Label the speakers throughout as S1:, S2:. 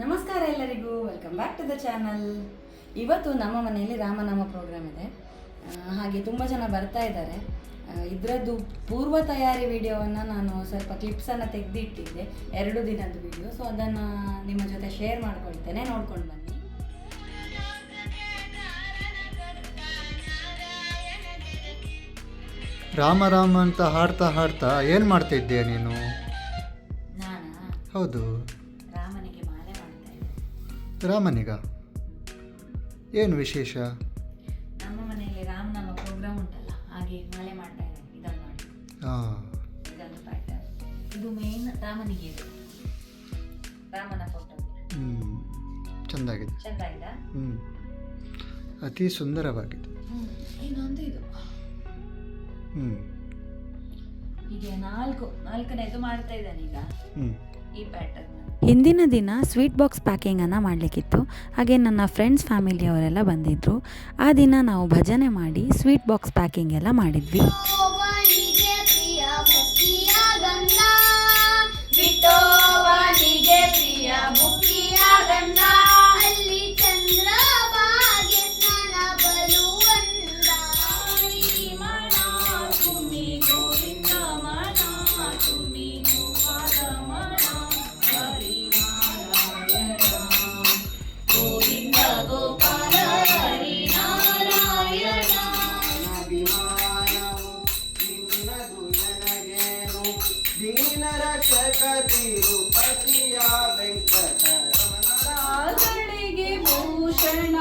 S1: ನಮಸ್ಕಾರ ಎಲ್ಲರಿಗೂ welcome back to the channel ಇವತ್ತು ನಮ್ಮ ಮನೆಯಲ್ಲಿ ರಾಮನಾಮ ಪ್ರೋಗ್ರಾಮ್ ಇದೆ. ಹಾಗೆ ತುಂಬ ಜನ ಬರ್ತಾ ಇದ್ದಾರೆ. ಇದರದ್ದು ಪೂರ್ವ ತಯಾರಿ ವಿಡಿಯೋವನ್ನು ನಾನು ಸ್ವಲ್ಪ ಕ್ಲಿಪ್ಸನ್ನು ತೆಗೆದಿಟ್ಟಿದ್ದೆ ಎರಡು ದಿನದ ವಿಡಿಯೋ ಸೊ ಅದನ್ನು ನಿಮ್ಮ ಜೊತೆ ಶೇರ್ ಮಾಡ್ಕೊಳ್ತೇನೆ. ನೋಡ್ಕೊಂಡು ಬನ್ನಿ.
S2: ರಾಮ ರಾಮ ಅಂತ ಹಾಡ್ತಾ ಹಾಡ್ತಾ ಏನು ಮಾಡ್ತಿದ್ದೆ ನೀನು?
S1: ನಾನು?
S2: ಹೌದು.
S1: ರಾಮನಿಗ
S2: ಏನು ವಿಶೇಷ?
S1: ನಮ್ಮ ಮನೆಯಲ್ಲಿ ರಾಮನಾಮ ಪ್ರೋಗ್ರಾಮ್ ಉಂಟಲ್ಲ ಹಾಗೆ ಮಳೆ ಮಾಡ್ತಾ ಇದ್ದಾರೆ ಇದನ್ನು ನೋಡಿ.
S2: ಹಾಂ.
S1: ಇದೊಂದು ಪ್ಯಾಟರ್ನ್ ಇದು ಮೇನ್ ರಾಮನಿಗೆ ಇದು. ರಾಮನ ಫೋಟೋ
S2: ಹ್ಞೂ ಚೆಂದಾಗಿದೆ.
S1: ಚೆಂದಾಗಿದೆ?
S2: ಹ್ಞೂ ಅತಿ ಸುಂದರವಾಗಿದೆ.
S1: ಇನ್ನೊಂದು ಇದು.
S2: ಹ್ಞೂ
S1: ಈಗ ನಾಲ್ಕು ನಾಲ್ಕನೇದು ಮಾಡ್ತಾ ಇದ್ದಾನೆ ಈಗ. ಈ ಪ್ಯಾಟರ್ನ್
S3: ಹಿಂದಿನ ದಿನ ಸ್ವೀಟ್ ಬಾಕ್ಸ್ ಪ್ಯಾಕಿಂಗನ್ನು ಮಾಡಲಿಕ್ಕಿತ್ತು. ಹಾಗೆ ನನ್ನ ಫ್ರೆಂಡ್ಸ್ ಫ್ಯಾಮಿಲಿಯವರೆಲ್ಲ ಬಂದಿದ್ದರು ಆ ದಿನ ನಾವು ಭಜನೆ ಮಾಡಿ ಸ್ವೀಟ್ ಬಾಕ್ಸ್ ಪ್ಯಾಕಿಂಗ್ ಎಲ್ಲ ಮಾಡಿದ್ವಿ.
S4: ಆಗಳಿಗೆ ಭೂಷಣ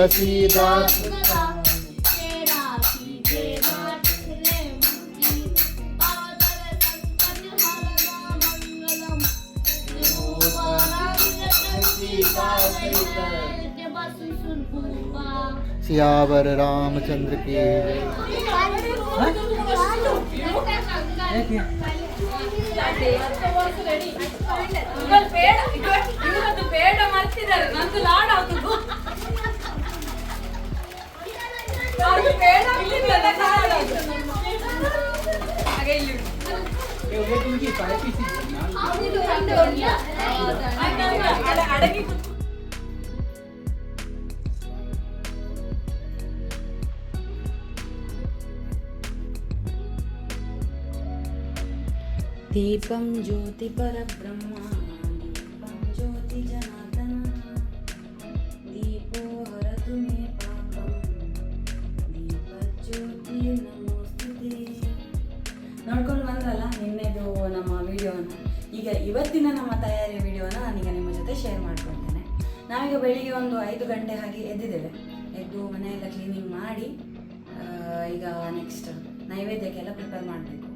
S2: ತುಳಸೀದಾಸ್ सियावर रामचंद्र की
S4: ಇವಾಗ ಬೇಡ ಇವತ್ತು ಬೇಡ ಮಾಡ್ತಿದ್ದಾರೆ ನಂದು ಲಾಡ್ ಆಗ್ತದೆ
S1: అడగి దీపం జ్యోతి పరబ్రహ్మ ತಯಾರಿ ವಿಡಿಯೋನ ನಾನೀಗ ನಿಮ್ಮ ಜೊತೆ ಶೇರ್ ಮಾಡ್ಕೊಳ್ತೇನೆ. ನಾವೀಗ ಬೆಳಿಗ್ಗೆ ಒಂದು ಐದು ಗಂಟೆ ಹಾಗೆ ಎದ್ದಿದ್ದೇವೆ. ಎದ್ದು ಮನೆಯೆಲ್ಲ ಕ್ಲೀನಿಂಗ್ ಮಾಡಿ ಈಗ ನೆಕ್ಸ್ಟ್ ನೈವೇದ್ಯಕ್ಕೆಲ್ಲ ಪ್ರಿಪೇರ್ ಮಾಡಬೇಕು.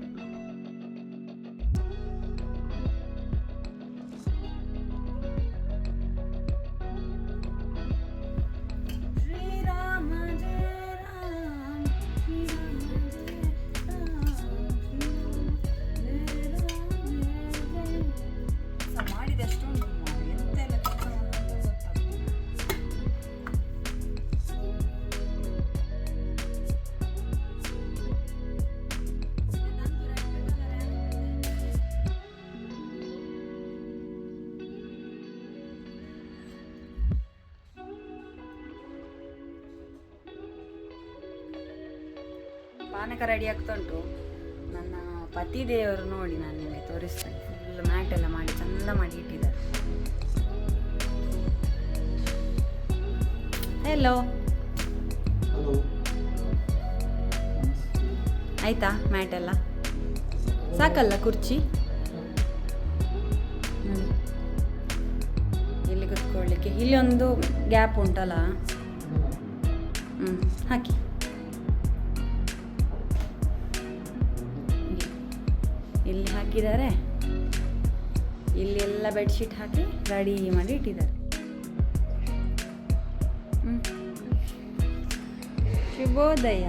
S1: ಪಾನಕ ರೆಡಿ ಆಗ್ತಾ ಉಂಟು. ನನ್ನ ಪತಿ ದೇವರು ನೋಡಿ ನಾನು ನಿಮಗೆ ತೋರಿಸ್ತೇನೆ. ಫುಲ್ ಮ್ಯಾಟ್ ಎಲ್ಲ ಮಾಡಿ ಚಂದ ಮಾಡಿ ಇಟ್ಟಿದ್ದಾರೆ. ಹೆಲೋ ಆಯ್ತಾ ಮ್ಯಾಟ್ ಎಲ್ಲ? ಸಾಕಲ್ಲ ಕುರ್ಚಿ. ಇಲ್ಲಿ ಕುತ್ಕೊಳ್ಳಿಕ್ಕೆ ಇಲ್ಲಿ ಒಂದು ಗ್ಯಾಪ್ ಉಂಟಲ್ಲ? ಹ್ಞೂ ಹಾಕಿ. ಇಟ್ಟಿದ್ದಾರೆ ಎಲ್ಲ ಬೆಡ್ಶೀಟ್ ಹಾಕಿ ರೆಡಿ ಮಾಡಿ ಇಟ್ಟಿದ್ದಾರೆ. ಶುಭೋದಯ.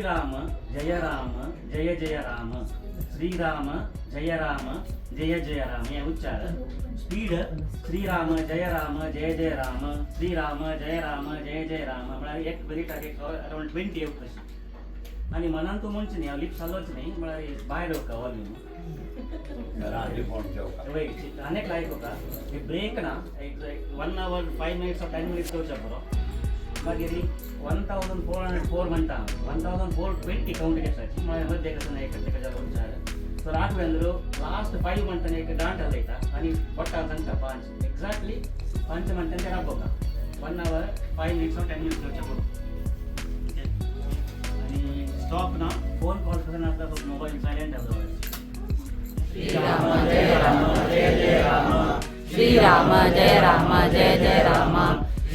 S5: ஸ்ரீராம ஜெய ராம ஜெய ஜெய ராம ஸ்ரீராம ஜெய ராம ஜெய ஜெய ராம என் உச்சார ஸ்பீடு ஸ்ரீராம ஜெய ராம ஜெய ஜெய ராம ஸ்ரீராम जय राम जय जय राम म्हळ्यार एक बरी टाकेक अरावंड ट्वेंटी येवप कशी आनी मनान तूं म्हणचें न्ही हांव लिप्स हालोच न्ही म्हळ्यार भायर येवका ऑल न्हू आनेक लायक होता ब्रेक ना एक one hour five minutes of ten minutes करच्या बरो मागीर one thousand four hundred four म्हणटा one thousand four twenty count घेताची म्हळ्यार मध्य कसं एक तेका विचार सो राघवेंद्र लास्ट फायव म्हणटाने एक डांट हलयता आनी पट्टा सांगता पांच एक्झॅक्टली पांच म्हणटाने ते राबोवता one hour five minutes of ten minutes येवच्या बरो आणि स्टॉप ना फोन कॉल कसं नासता मोबाईल सायलेंट श्री
S1: श्रीराम जय राम जय जय राम जय राम जय जय राम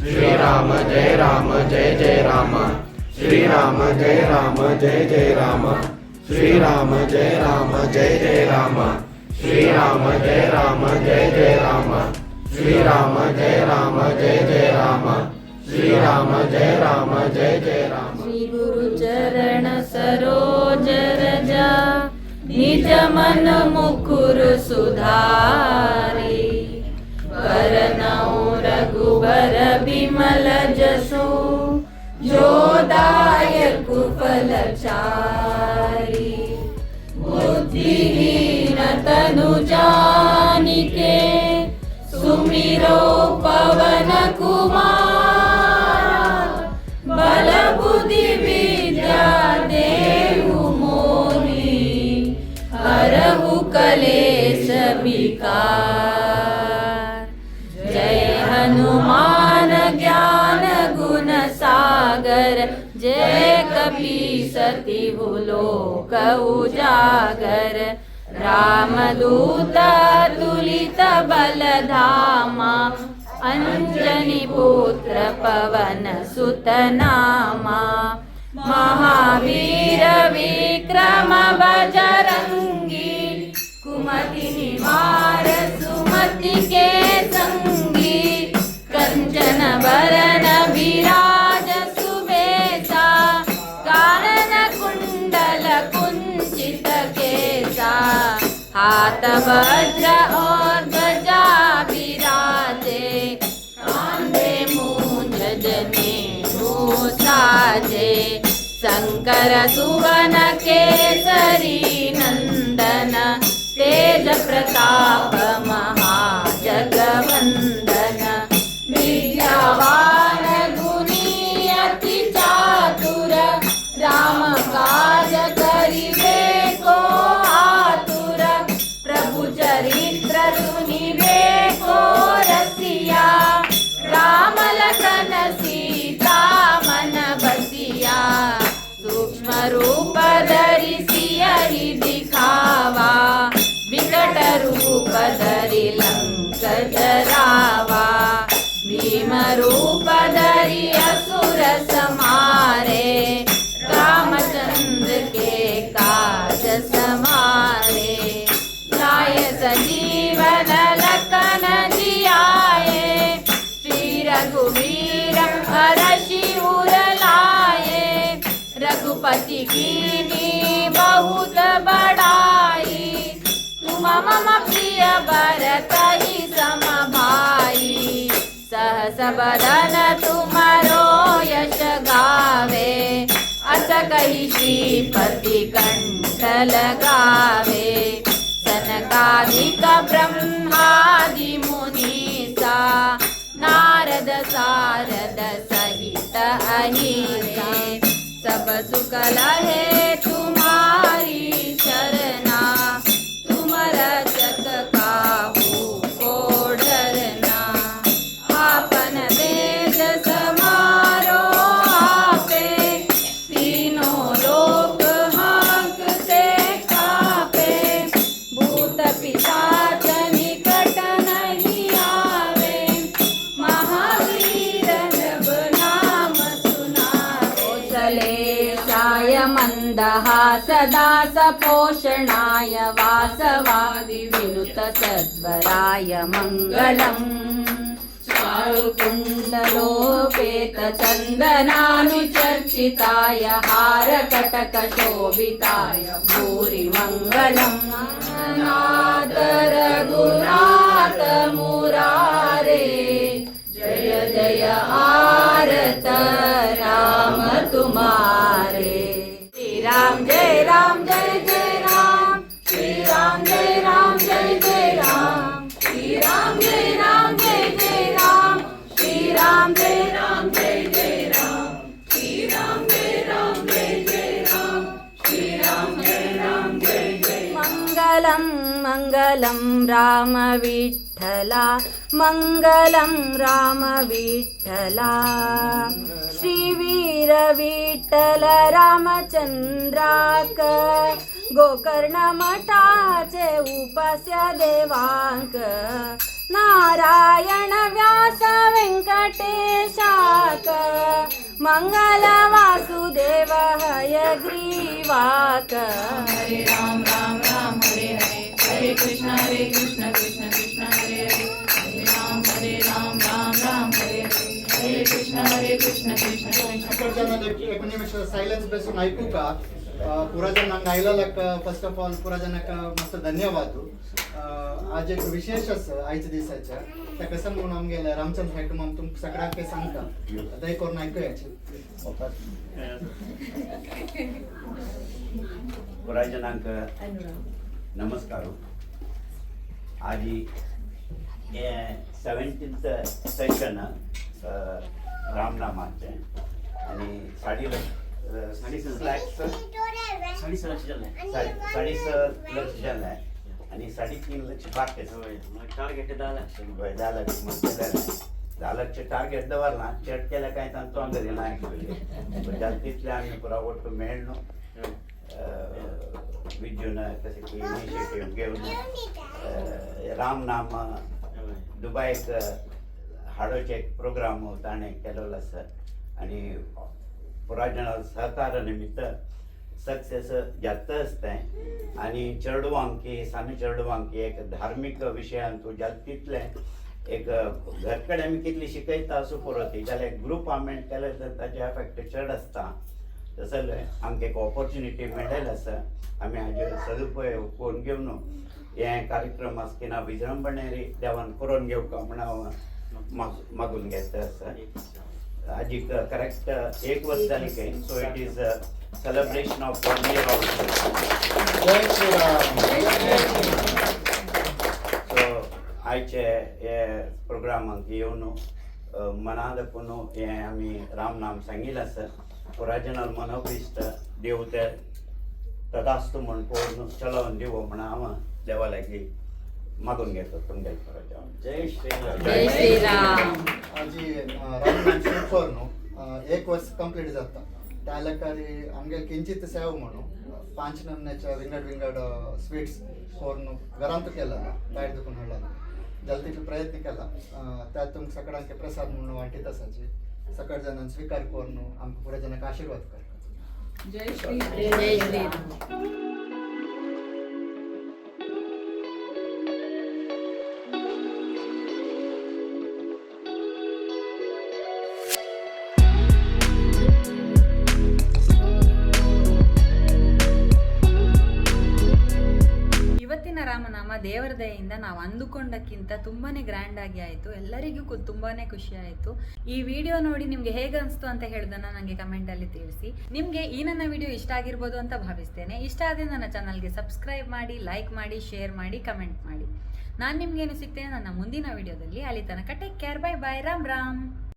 S6: श्रीराम जय राम जय जय राम। श्रीराम जय राम जय जय राम। श्रीराम जय राम जय जय राम। श्रीराम जय राम जय जय राम। श्रीराम जय राम जय जय राम। श्रीराम जय राम जय जय राम।
S1: श्री गुरु चरण सरोज रजा निज मन मुकुर सुधारी। वरनौ रघुबर विमल जसो योदाय कृपलिन तनुजाने सुमिरो पवन
S3: कुमा सागर जय कपी सती भूलोक उजागर। रामदूत तुलित बलधामा अंजनी पुत्र पवन सुतनामा। महावीर विक्रम बजरङ्गी कुमति निवार सुमति के संगी। कञ्चन बरन वज्र और ध्वजा विराजे कांधे मूंज जने साजे शंकर सुवन केसरी नंदन तेज प्रताप महाजगवंदन చరిత్రలు నీవే కోరసియా రామలకన సీత మన బసియా. సూక్ష్మ రూప ధరి సియరి దిఖావా. వికట రూప ధరి లంక జరావా భీమ రూప ధరి रघुपति बहुत बड़ाई। तुम मम प्रिय भरत ही सम भाई। सहस बदन तुमरो यश गावे। अस कही श्रीपति कंठ लगावे। सनकादिक ब्रह्मादि मुनीसा। नारद सारद सुखाला है. य मन्दहासदासपोषणाय वासवादिविनुतसद्वराय मङ्गलम्। चारुकुण्डलोपेतचन्दनानुचर्चिताय हारकटकशोभिताय हारतटकशोभिताय भूरिमङ्गलम्। नादरगुणातमुरारे जय जय आरत राम तुमारे राम जय राम जय जय राम श्री राम जय राम जय जय राम श्री राम जय राम जय जय राम श्री राम जय राम जय जय राम श्री राम जय राम जय जय राम श्री राम जय राम जय जय मङ्गलं मङ्गलं राम विठ्ठला मङ्गलं राम विठ्ठला श्रीवीर विठ्ठल रामचंद्राक गोकर्ण मठाचे उपास्य देवांक नारायण व्यास व्यंकटेशाक मंगल वासुदेव हयग्रीवाक। हरे राम राम राम हरे हरे हरे कृष्ण हरे कृष्ण कृष्ण। कृष्ण हरे
S2: सायलेन्स बसून ऐकू का पुरा जणांक आयलाक फर्स्ट ऑफ ऑल पुरा जणांक मस्त धन्यवाद आज एक विशेष आसा आयच्या दिसाच्या ताका सांगून आमगेले रामचंद्र हेट म्हणून तुमकां सगळ्यांक ते सांगता. दय करून ऐकूयाचे
S7: पुराय जनांक नमस्कार. आज सेवन्टीन्थ सेशन रामनामाचे आणि साडी साडीस लॅक्स
S5: साडेसहा लक्ष झाले
S7: साडी साडीस लक्ष जालें आणि साडे तीन लक्ष बाकी
S5: टार्गेट दहा लक्ष
S7: झालं मस्त झालं धा लक्ष. टार्गेट दवरला चेट केल्या काय तांचो दिना एक्चुअली जास्तीतले आमी पुरा वट्टू मेळनो विद्युन कशें की इनिशिएटीव घेवन अ, राम हाडोचे एक प्रोग्राम ताणें केलेलो आसा आनी पुराजनाल सहकार निमित्त सक्सेस जास्त असतें आनी चेडवांकी सामी चरडवांकी एक धार्मीक विशयान तूं जास्तीतले एक घरकडे आमी कितली शिकयता असो पुरो ती जाल्यार ग्रूप आमेंट केले तर ताचे एफेक्ट चड आसता तसले आमकां एक ऑपॉर्च्युनिटी मेळ्ळेली आसा आमी हाजे सदुपयोग करून घेवन हे कार्यक्रम आसतना विजृंभणेरी देवान करून घेवका म्हण हांव मागून घेता आसा हाजी करेक्ट एक वर्स जाली काय so it is celebration of
S2: one year
S7: so आयचे हे प्रोग्रामाक येवन अ, मना देखून हे आमी राम नाम सांगिल्लें आसा पुराजनाल मनोभिश्ट देव ते तदास्तू म्हण पळोवन चलोवन दिवो म्हण हांव देवा मागून घेतो तुमगे पुराजन जय श्री
S1: जय श्रीराम.
S2: आजी रामनाम शूट न्हू एक वर्स कंप्लीट जाता त्या लेकारी आमगे किंचित सेव म्हणू पांच नमण्याच्या विंगड विंगड स्वीट्स करून घरांत केला भायर दुखून हाडला. जल्दीचे प्रयत्न केला. अं, त्यात तुमकां सगळ्यांक प्रसाद म्हणून वांटीत आसाची सकळ जाणां स्वीकार करून आमकां पुढे जनांक आशीर्वाद करता
S3: जय श्री
S1: जय श्रीराम ರಾಮನಾಮ ನಾವು ಅಂದುಕೊಂಡಕ್ಕಿಂತ ತುಂಬಾನೇ ಗ್ರ್ಯಾಂಡ್ ಆಗಿ ಆಯಿತು. ಎಲ್ಲರಿಗೂ ತುಂಬಾನೇ ಖುಷಿ ಆಯಿತು. ಈ ವಿಡಿಯೋ ನೋಡಿ ನಿಮ್ಗೆ ಹೇಗೆ ಅನಿಸ್ತು ಅಂತ ಹೇಳುದನ್ನ ನನಗೆ ಕಮೆಂಟಲ್ಲಿ ತಿಳಿಸಿ. ನಿಮಗೆ ಈ ನನ್ನ ವಿಡಿಯೋ ಇಷ್ಟ ಆಗಿರ್ಬೋದು ಅಂತ ಭಾವಿಸ್ತೇನೆ. ಇಷ್ಟ ಆದರೆ ನನ್ನ ಚಾನಲ್ಗೆ ಸಬ್ಸ್ಕ್ರೈಬ್ ಮಾಡಿ ಲೈಕ್ ಮಾಡಿ ಶೇರ್ ಮಾಡಿ ಕಮೆಂಟ್ ಮಾಡಿ. ನಾನು ನಿಮ್ಗೇನು ಸಿಗ್ತೇನೆ? ನನ್ನ ಮುಂದಿನ ವಿಡಿಯೋದಲ್ಲಿ ಅಲ್ಲಿ ತನಕ take care bye bye Ram Ram.